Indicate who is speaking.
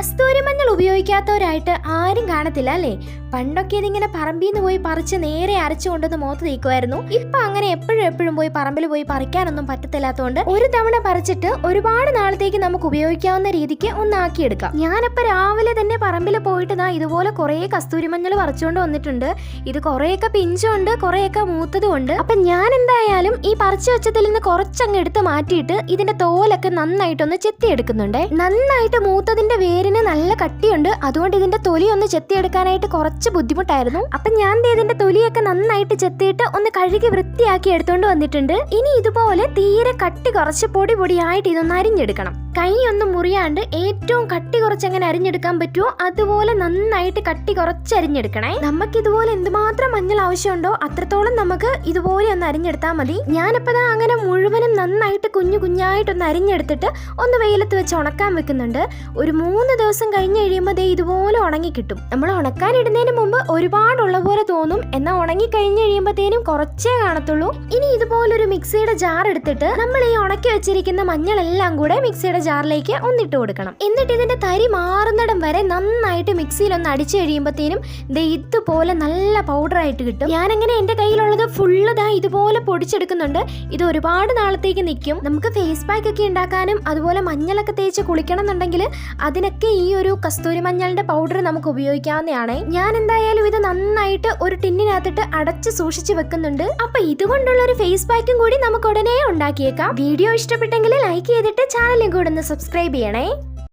Speaker 1: കസ്തൂരി മഞ്ഞൾ ഉപയോഗിക്കാത്തവരായിട്ട് ആരും കാണത്തില്ല അല്ലേ? പണ്ടൊക്കെ ഇതിങ്ങനെ പറമ്പിൽ നിന്ന് പോയി പറിച്ച് നേരെ അരച്ചു കൊണ്ടുവന്ന് മുഖത്ത് തേക്കുമായിരുന്നു. ഇപ്പൊ അങ്ങനെ എപ്പോഴും എപ്പോഴും പോയി പറമ്പിൽ പോയി പറിക്കാനൊന്നും പറ്റത്തില്ലാത്തതുകൊണ്ട് ഒരു തവണ പറിച്ചിട്ട് ഒരുപാട് നാളത്തേക്ക് നമുക്ക് ഉപയോഗിക്കാവുന്ന രീതിക്ക് ഒന്നാക്കിയെടുക്കാം ഞാനിപ്പോ രാവിലെ തന്നെ പറമ്പിൽ പോയിട്ട് ദാ ഇതുപോലെ കുറേ കസ്തൂരി മഞ്ഞൾ പറിച്ചുകൊണ്ട് വന്നിട്ടുണ്ട്. ഇത് കുറേയൊക്കെ പിഞ്ചുണ്ട് കുറേയൊക്കെ മൂത്തതും ഉണ്ട് അപ്പൊ ഞാൻ എന്തായാലും ഈ പറിച്ചു വെച്ചതിൽ നിന്ന് കുറച്ചങ്ങ് എടുത്ത് മാറ്റിയിട്ട് ഇതിന്റെ തോലൊക്കെ നന്നായിട്ടൊന്ന് ചെത്തിയെടുക്കുന്നുണ്ട്. നന്നായിട്ട് മൂത്തതിന്റെ വേരിന് നല്ല കട്ടിയുണ്ട്. അതുകൊണ്ട് ഇതിന്റെ തൊലി ഒന്ന് ചെത്തിയെടുക്കാനായിട്ട് കുറച്ച് ബുദ്ധിമുട്ടായിരുന്നു. അപ്പൊ ഞാൻ ഇതിന്റെ തൊലിയൊക്കെ നന്നായിട്ട് ചെത്തിയിട്ട് ഒന്ന് കഴുകി വൃത്തിയാക്കി എടുത്തോണ്ട് വന്നിട്ടുണ്ട്. ഇനി ഇതുപോലെ തീരെ കട്ടി കുറച്ച് പൊടി പൊടിയായിട്ട് ഇതൊന്ന് അരിഞ്ഞെടുക്കണം. കൈ ഒന്നും മുറിയാണ്ട് ഏറ്റവും കട്ടി കുറച്ച് എങ്ങനെ അരിഞ്ഞെടുക്കാൻ പറ്റുമോ അതുപോലെ നന്നായിട്ട് കട്ടി കുറച്ച് അരിഞ്ഞെടുക്കണേ നമുക്ക് ഇതുപോലെ എന്തുമാത്രം മഞ്ഞൾ ആവശ്യമുണ്ടോ അത്രത്തോളം നമുക്ക് ഇതുപോലെ ഒന്ന് അരിഞ്ഞെടുത്താൽ മതി. ഞാനിപ്പോ ദാ അങ്ങനെ മുഴുവനും നന്നായിട്ട് കുഞ്ഞു കുഞ്ഞായിട്ടൊന്ന് അരിഞ്ഞെടുത്തിട്ട് ഒന്ന് വെയിലത്ത് വെച്ച് ഉണക്കാൻ വെക്കുന്നുണ്ട്. ഒരു മൂന്ന് ദിവസം കഴിഞ്ഞ് കഴിയുമ്പോൾ ദേ ഇതുപോലെ ഉണങ്ങി കിട്ടും. നമ്മൾ ഉണക്കാൻ ഇടുന്നതിന് മുമ്പ് ഒരുപാടുള്ള പോലെ തോന്നും. എന്നാൽ ഉണങ്ങി കഴിഞ്ഞ് കഴിയുമ്പോഴത്തേനും കുറച്ചേ കാണത്തുള്ളൂ. ഇനി ഇതുപോലൊരു മിക്സിയുടെ ജാർ എടുത്തിട്ട് നമ്മൾ ഈ ഉണക്കി വെച്ചിരിക്കുന്ന മഞ്ഞളെല്ലാം കൂടെ മിക്സിയുടെ ജാറിലേക്ക് ഒന്നിട്ട് കൊടുക്കണം. എന്നിട്ട് ഇതിന്റെ തരി മാറുന്നിടം വരെ നന്നായിട്ട് മിക്സിയിൽ ഒന്ന് അടിച്ചു കഴിയുമ്പോഴത്തേനും ദേ ഇതുപോലെ നല്ല പൗഡർ ആയിട്ട് കിട്ടും. ഞാനങ്ങനെ എന്റെ കയ്യിലുള്ളത് ഫുള്ള് ദാ ഇതുപോലെ പൊടിച്ചെടുക്കുന്നുണ്ട്. ഇത് ഒരുപാട് നാളത്തേക്ക് നിൽക്കും നമുക്ക് ഫേസ് പാക്ക് ഒക്കെ ഉണ്ടാക്കാനും അതുപോലെ മഞ്ഞളൊക്കെ തേച്ച് കുളിക്കണം എന്നുണ്ടെങ്കിൽ അതിനൊക്കെ ഈ ഒരു കസ്തൂരി മഞ്ഞളിന്റെ പൗഡർ നമുക്ക് ഉപയോഗിക്കാവുന്നതാണ്. ഞാൻ എന്തായാലും ഇത് നന്നായിട്ട് ഒരു ടിന്നിനകത്തിട്ട് അടച്ച് സൂക്ഷിച്ച് വെക്കുന്നുണ്ട്. അപ്പൊ ഇതുകൊണ്ടുള്ള ഒരു ഫേസ് പാക്കും കൂടി നമുക്ക് ഉടനെ ഉണ്ടാക്കിയേക്കാം. വീഡിയോ ഇഷ്ടപ്പെട്ടെങ്കിൽ ലൈക്ക് ചെയ്തിട്ട് ചാനലും കൂടെ ഒന്ന് സബ്സ്ക്രൈബ് ചെയ്യണേ